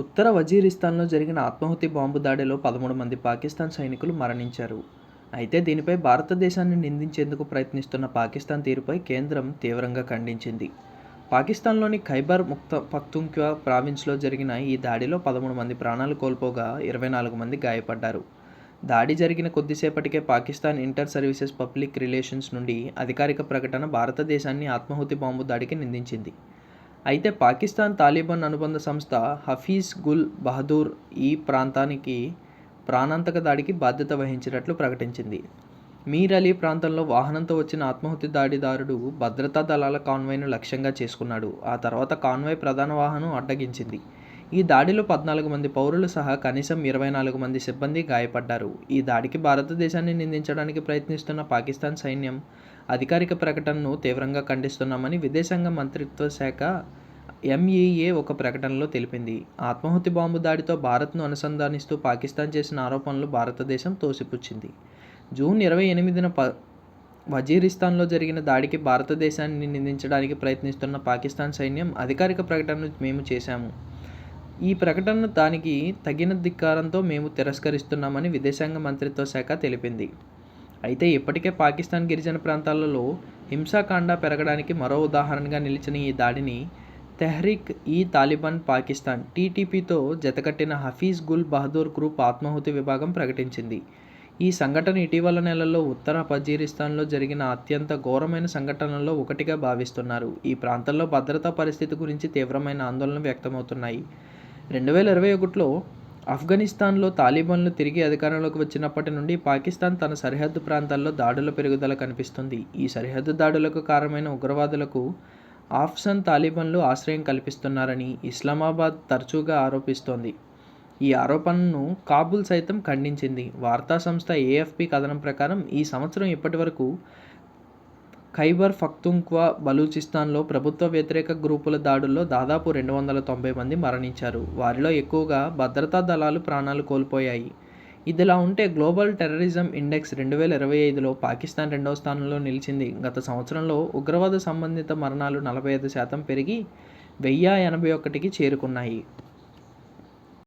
ఉత్తర వజీరిస్తాన్లో జరిగిన ఆత్మాహుతి బాంబు దాడిలో పదమూడు మంది పాకిస్తాన్ సైనికులు మరణించారు. అయితే దీనిపై భారతదేశాన్ని నిందించేందుకు ప్రయత్నిస్తున్న పాకిస్తాన్ తీరుపై కేంద్రం తీవ్రంగా ఖండించింది. పాకిస్తాన్లోని ఖైబర్ ముక్త పక్తుంక్వా ప్రావిన్స్లో జరిగిన ఈ దాడిలో పదమూడు మంది ప్రాణాలు కోల్పోగా ఇరవై నాలుగు మంది గాయపడ్డారు. దాడి జరిగిన కొద్దిసేపటికే Pakistan inter services public relations నుండి అధికారిక ప్రకటన భారతదేశాన్ని ఆత్మాహుతి బాంబు దాడికి నిందించింది. అయితే పాకిస్తాన్ తాలిబాన్ అనుబంధ సంస్థ హఫీజ్ గుల్ బహదూర్ ఈ ప్రాంతానికి ప్రాణాంతక దాడికి బాధ్యత వహించినట్లు ప్రకటించింది. మీర్ అలీ ప్రాంతంలో వాహనంతో వచ్చిన ఆత్మాహుతి దాడిదారుడు భద్రతా దళాల కాన్వాయ్ను లక్ష్యంగా చేసుకున్నాడు. ఆ తర్వాత కాన్వాయ్ ప్రధాన వాహనం అడ్డగించింది. ఈ దాడిలో పద్నాలుగు మంది పౌరులు సహా కనీసం ఇరవై నాలుగు మంది సిబ్బంది గాయపడ్డారు. ఈ దాడికి భారతదేశాన్ని నిందించడానికి ప్రయత్నిస్తున్న పాకిస్తాన్ సైన్యం అధికారిక ప్రకటనను తీవ్రంగా ఖండిస్తున్నామని విదేశాంగ మంత్రిత్వ శాఖ ఎంఈఏ ఒక ప్రకటనలో తెలిపింది. ఆత్మాహుతి బాంబు దాడితో భారత్ను అనుసంధానిస్తూ పాకిస్తాన్ చేసిన ఆరోపణలు భారతదేశం తోసిపుచ్చింది. జూన్ ఇరవై ఎనిమిదిన ప వజీరిస్తాన్లో జరిగిన దాడికి భారతదేశాన్ని నిందించడానికి ప్రయత్నిస్తున్న పాకిస్తాన్ సైన్యం అధికారిక ప్రకటనను మేము చేశాము. ఈ ప్రకటన దానికి తగిన ధిక్కారంతో మేము తిరస్కరిస్తున్నామని విదేశాంగ మంత్రిత్వ శాఖ తెలిపింది. అయితే ఇప్పటికే పాకిస్తాన్ గిరిజన ప్రాంతాలలో హింసాకాండ పెరగడానికి మరో ఉదాహరణగా నిలిచిన ఈ దాడిని తెహ్రీక్ ఈ తాలిబాన్ పాకిస్తాన్ టీటీపీతో జతకట్టిన హఫీజ్ గుల్ బహదూర్ గ్రూప్ ఆత్మాహుతి విభాగం ప్రకటించింది. ఈ సంఘటన ఇటీవల నెలల్లో ఉత్తర పజీరిస్తాన్లో జరిగిన అత్యంత ఘోరమైన సంఘటనల్లో ఒకటిగా భావిస్తున్నారు. ఈ ప్రాంతంలో భద్రతా పరిస్థితి గురించి తీవ్రమైన ఆందోళనలు వ్యక్తమవుతున్నాయి. రెండు వేల ఇరవై ఒకటిలో ఆఫ్ఘనిస్తాన్లో తాలిబాన్లు తిరిగి అధికారంలోకి వచ్చినప్పటి నుండి పాకిస్తాన్ తన సరిహద్దు ప్రాంతాల్లో దాడుల పెరుగుదల కనిపిస్తుంది. ఈ సరిహద్దు దాడులకు కారణమైన ఉగ్రవాదులకు ఆఫ్సన్ తాలిబాన్లు ఆశ్రయం కల్పిస్తున్నారని ఇస్లామాబాద్ తరచుగా ఆరోపిస్తోంది. ఈ ఆరోపణను కాబుల్ సైతం ఖండించింది. వార్తా సంస్థ ఏఎఫ్పి కథనం ప్రకారం ఈ సంవత్సరం ఇప్పటివరకు ఖైబర్ పఖ్తుంఖ్వా బలూచిస్తాన్లో ప్రభుత్వ వ్యతిరేక గ్రూపుల దాడుల్లో దాదాపు రెండు వందల తొంభై మంది మరణించారు. వారిలో ఎక్కువగా భద్రతా దళాలు ప్రాణాలు కోల్పోయాయి. ఇదిలా ఉంటే గ్లోబల్ టెర్రరిజం ఇండెక్స్ రెండు వేల ఇరవై ఐదులో పాకిస్తాన్ రెండవ స్థానంలో నిలిచింది. గత సంవత్సరంలో ఉగ్రవాద సంబంధిత మరణాలు నలభై ఐదు శాతం పెరిగి వెయ్యి ఎనభై ఒకటికి చేరుకున్నాయి.